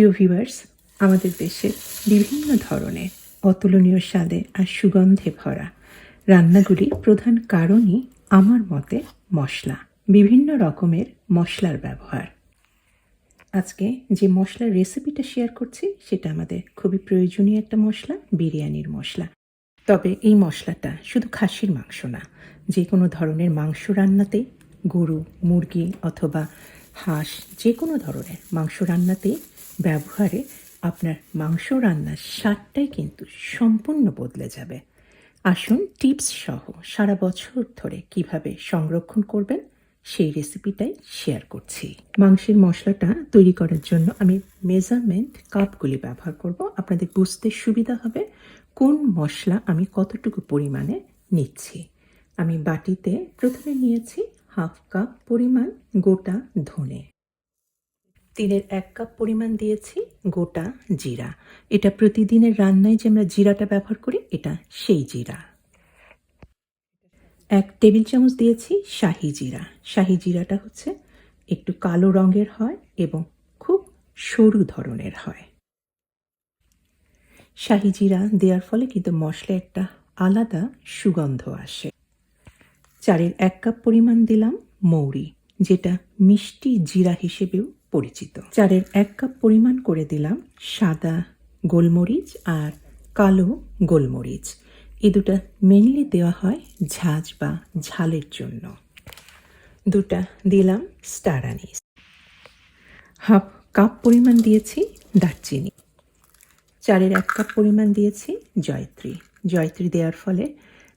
প্রিয় ভিউয়ার্স আমাদের দেশের বিভিন্ন ধরনের অতুলনীয় স্বাদে আর সুগন্ধে ভরা রান্নাগুলির প্রধান কারণই আমার মতে মশলা, বিভিন্ন রকমের মশলার ব্যবহার। আজকে যে মশলার রেসিপিটা শেয়ার করছি, সেটা আমাদের খুবই প্রয়োজনীয় একটা মশলা, বিরিয়ানির মশলা। তবে এই মশলাটা শুধু খাসির মাংস না যে কোনো ধরনের মাংস রান্নাতেই গরু, মুরগি অথবা হাঁস যে কোনো ধরনের মাংস রান্নাতেই ব্যবহারে আপনার মাংস রান্নার স্বাদটাই কিন্তু সম্পূর্ণ বদলে যাবে। আসুন টিপস সহ সারা বছর ধরে কীভাবে সংরক্ষণ করবেন সেই রেসিপিটাই শেয়ার করছি। মাংসের মশলাটা তৈরি করার জন্য আমি মেজারমেন্ট কাপগুলি ব্যবহার করব। আপনাদের বুঝতে সুবিধা হবে কোন মশলা আমি কতটুকু পরিমাণে নিচ্ছি। আমি বাটিতে প্রথমে নিয়েছি হাফ কাপ পরিমাণ গোটা ধনে। তিনের এক কাপ পরিমাণ দিয়েছি গোটা জিরা। এটা প্রতিদিনের রান্নায় যে আমরা জিরাটা ব্যবহার করি, এটা সেই জিরা। এক টেবিল চামচ দিয়েছি শাহি জিরা। শাহি জিরাটা হচ্ছে একটু কালো রঙের হয় এবং খুব সরু ধরনের হয়। শাহি জিরা দেওয়ার ফলে কিন্তু মশলা একটা আলাদা সুগন্ধ আসে। চারের এক কাপ পরিমাণ দিলাম মৌরি, যেটা মিষ্টি জিরা হিসেবেও পরিচিত। চারের এক কাপ পরিমাণ করে দিলাম সাদা গোলমরিচ আর কালো গোলমরিচ। এ দুটা মেনলি দেওয়া হয় ঝাঁজ বা ঝালের জন্য। দুটা দিলাম স্টার আনিস হাফ কাপ পরিমাণ দিয়েছি দারচিনি। চারের এক কাপ পরিমাণ দিয়েছি জয়ত্রী। জয়ত্রী দেওয়ার ফলে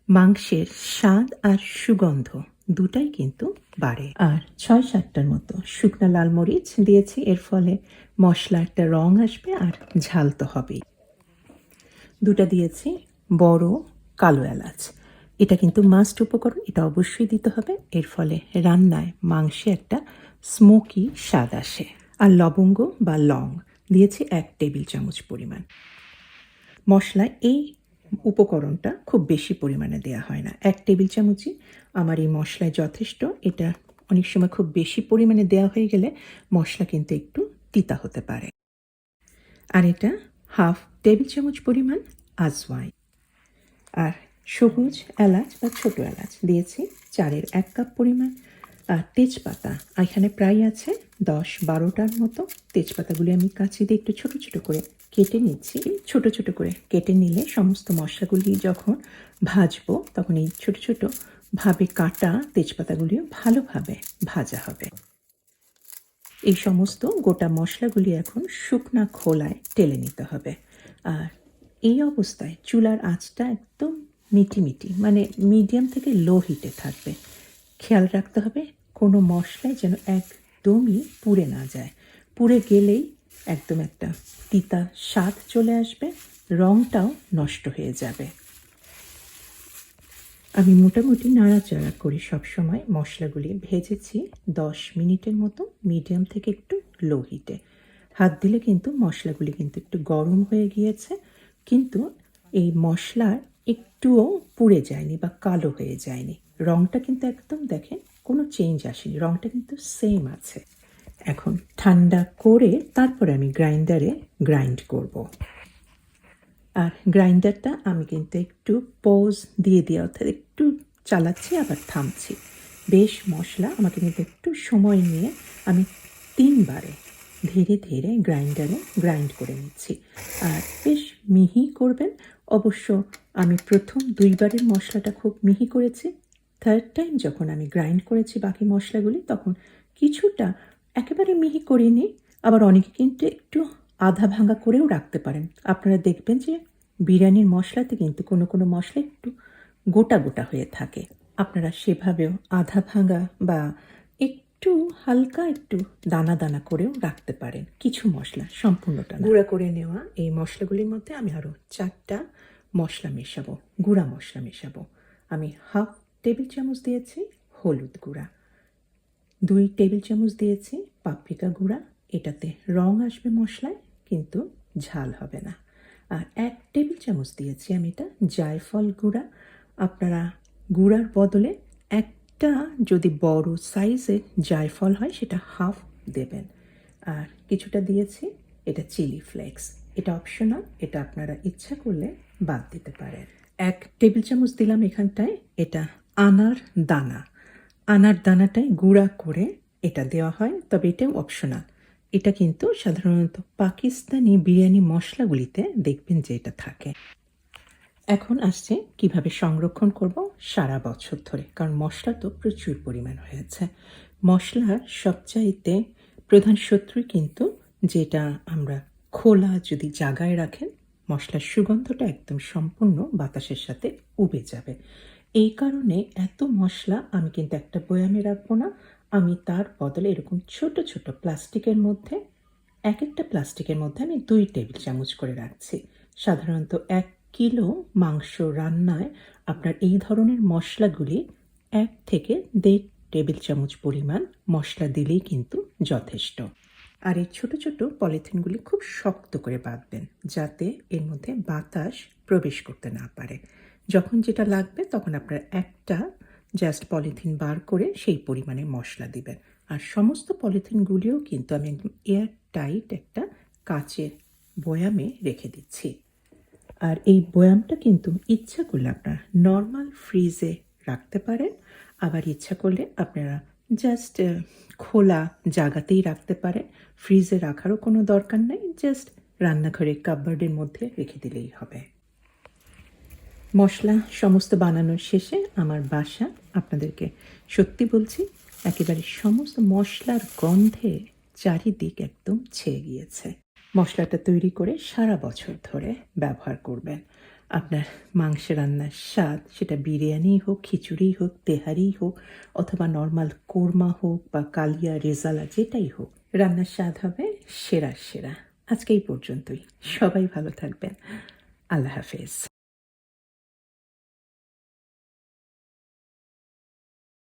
মাংসের স্বাদ আর সুগন্ধ দুটাই কিন্তু বাড়ে। আর ছয় সাতটার মতো শুকনা লাল মরিচ দিয়েছি, এর ফলে মশলা একটা রং আসবে আর ঝাল তো হবেই। দুটা দিয়েছি বড় কালো এলাচ। এটা কিন্তু মাস্ট উপকরণ, এটা অবশ্যই দিতে হবে। এর ফলে রান্নায় মাংসে একটা স্মোকি স্বাদ আসে। আর লবঙ্গ বা লং দিয়েছি এক টেবিল চামচ পরিমাণ। মশলা এই উপকরণটা খুব বেশি পরিমাণে দেওয়া হয় না। এক টেবিল চামচই। আমার এই মশলায় যথেষ্ট। এটা অনেক সময় খুব বেশি পরিমাণে দেওয়া হয়ে গেলে মশলা কিন্তু একটু তিতা হতে পারে। আর এটা হাফ টেবিল চামচ পরিমাণ আজওয়াইন। আর সবুজ এলাচ বা ছোট এলাচ দিয়েছি। চারের এক কাপ পরিমাণ। আর তেজপাতা। এখানে প্রায় আছে দশ বারোটার মতো তেজপাতাগুলি আমি কাঁচি দিয়ে একটু ছোট ছোট করে কেটে নিচ্ছি। ছোট ছোট করে কেটে নিলে সমস্ত মশলাগুলি যখন ভাজবো তখন এই ছোট ছোট ভাবে কাটা তেজপাতাগুলিও ভালোভাবে ভাজা হবে। এই সমস্ত গোটা মশলাগুলি এখন শুকনা খোলায় টেলে নিতে হবে। আর এই অবস্থায় চুলার আঁচটা একদম মিটি মিটি মানে মিডিয়াম থেকে লো হিটে থাকবে। খেয়াল রাখতে হবে কোনো মশলায় যেন একদমই পুড়ে না যায়। পুড়ে গেলেই একদম একটা তিতা স্বাদ চলে আসবে রঙটাও নষ্ট হয়ে যাবে। আমি মোটামুটি নাড়াচাড়া করি সবসময়। মশলাগুলি ভেজেছি দশ মিনিটের মতো, মিডিয়াম থেকে একটু লো হিটে। হাত দিলে কিন্তু মশলাগুলি কিন্তু একটু গরম হয়ে গিয়েছে, কিন্তু এই মশলার একটুও পুড়ে যায়নি বা কালো হয়ে যায়নি। রঙটা কিন্তু একদম দেখেন কোনো চেঞ্জ আসেনি রঙটা কিন্তু সেম আছে। এখন ঠান্ডা করে তারপরে আমি গ্রাইন্ডারে গ্রাইন্ড করব। আর গ্রাইন্ডারটা আমি কিন্তু একটু পজ দিয়ে দিয়ে অর্থাৎ একটু চালাচ্ছি, আবার থামছি। বেশ মশলা, আমাকে কিন্তু একটু সময় নিয়ে আমি তিনবারে ধীরে ধীরে গ্রাইন্ডারে গ্রাইন্ড করে নিচ্ছি। আর বেশ মিহি করবেন। অবশ্য আমি প্রথম দুইবারের মশলাটা খুব মিহি করেছি। থার্ড টাইম যখন আমি গ্রাইন্ড করেছি বাকি মশলাগুলি, তখন কিছুটা একেবারে মিহি করিনি আবার অনেকে কিন্তু একটু আধা ভাঙা করেও রাখতে পারেন। আপনারা দেখবেন যে বিরিয়ানির মশলাতে কিন্তু কোনো কোনো মশলা একটু গোটা গোটা হয়ে থাকে। আপনারা সেভাবেও আধা ভাঙা বা একটু হালকা একটু দানা দানা করেও রাখতে পারেন। কিছু মশলা সম্পূর্ণটা গুঁড়া করে নেওয়া এই মশলাগুলির মধ্যে আমি আরও চারটা মশলা মেশাবো, গুঁড়া মশলা মেশাবো। আমি হাফ টেবিল চামচ দিয়েছি হলুদ গুঁড়া। দুই টেবিল চামচ দিয়েছি পাপরিকা গুঁড়া। এটাতে রং আসবে মশলায়, কিন্তু ঝাল হবে না। আর এক টেবিল চামচ দিয়েছি আমি এটা জায়ফল গুঁড়া। আপনারা গুঁড়ার বদলে একটা যদি বড় সাইজের জায়ফল হয়, সেটা হাফ দেবেন। আর কিছুটা দিয়েছি এটা চিলি ফ্লেক্স। এটা অপশনাল, এটা আপনারা ইচ্ছা করলে বাদ দিতে পারেন। এক টেবিল চামচ দিলাম এখানটায়, এটা আনার দানা। আনার দানাটাই গুঁড়া করে এটা দেওয়া হয়, তবে এটাও অপশনাল এটা কিন্তু সাধারণত পাকিস্তানি বিরিয়ানি মশলাগুলিতে দেখবেন যে এটা থাকে। এখন আসছে কীভাবে সংরক্ষণ করব সারা বছর ধরে, কারণ মশলা তো প্রচুর পরিমাণ হয়েছে। মশলার সবচাইতে প্রধান শত্রুই কিন্তু যেটা আমরা খোলা যদি জাগায় রাখেন, মশলার সুগন্ধটা একদম সম্পূর্ণ বাতাসের সাথে উবে যাবে। এই কারণে এত মশলা আমি কিন্তু একটা বয়ামে রাখব না। আমি তার বদলে এরকম ছোট ছোট প্লাস্টিকের মধ্যে, এক একটা প্লাস্টিকের মধ্যে আমি দুই টেবিল চামচ করে রাখছি। সাধারণত এক কিলো মাংস রান্নায় আপনার এই ধরনের মশলাগুলি এক থেকে দেড় টেবিল চামচ পরিমাণ মশলা দিলেই কিন্তু যথেষ্ট। আর এই ছোট ছোট পলিথিনগুলি খুব শক্ত করে বাঁধবেন যাতে এর মধ্যে বাতাস প্রবেশ করতে না পারে। যখন যেটা লাগবে তখন আপনার একটা জাস্ট পলিথিন বার করে সেই পরিমাণে মশলা দিবেন। আর সমস্ত পলিথিনগুলিও কিন্তু আমি একদম এয়ার টাইট একটা কাচের বয়ামে রেখে দিচ্ছি। আর এই বয়ামটা কিন্তু ইচ্ছা করলে আপনারা নর্মাল ফ্রিজে রাখতে পারেন। আবার ইচ্ছা করলে আপনারা জাস্ট খোলা জায়গাতেই রাখতে পারেন। ফ্রিজে রাখারও কোনো দরকার নাই। জাস্ট রান্নাঘরে কাপবোর্ডের মধ্যে রেখে দিলেই হবে। মশলা সমস্ত বানানোর শেষে আমার বাসা, আপনাদেরকে সত্যি বলছি, একেবারে সমস্ত মশলার গন্ধে চারিদিক একদম ছেয়ে গিয়েছে। মশলাটা তৈরি করে সারা বছর ধরে ব্যবহার করবেন। আপনার মাংস রান্নার স্বাদ, সেটা বিরিয়ানি হোক খিচুড়ি হোক তেহারি হোক, অথবা নর্মাল কোরমা হোক বা কালিয়া, রেজালা, যেটাই হোক, রান্নার স্বাদ হবে সেরা সেরা। আজকে এই পর্যন্তই। সবাই ভালো থাকবেন। আল্লাহ হাফেজ।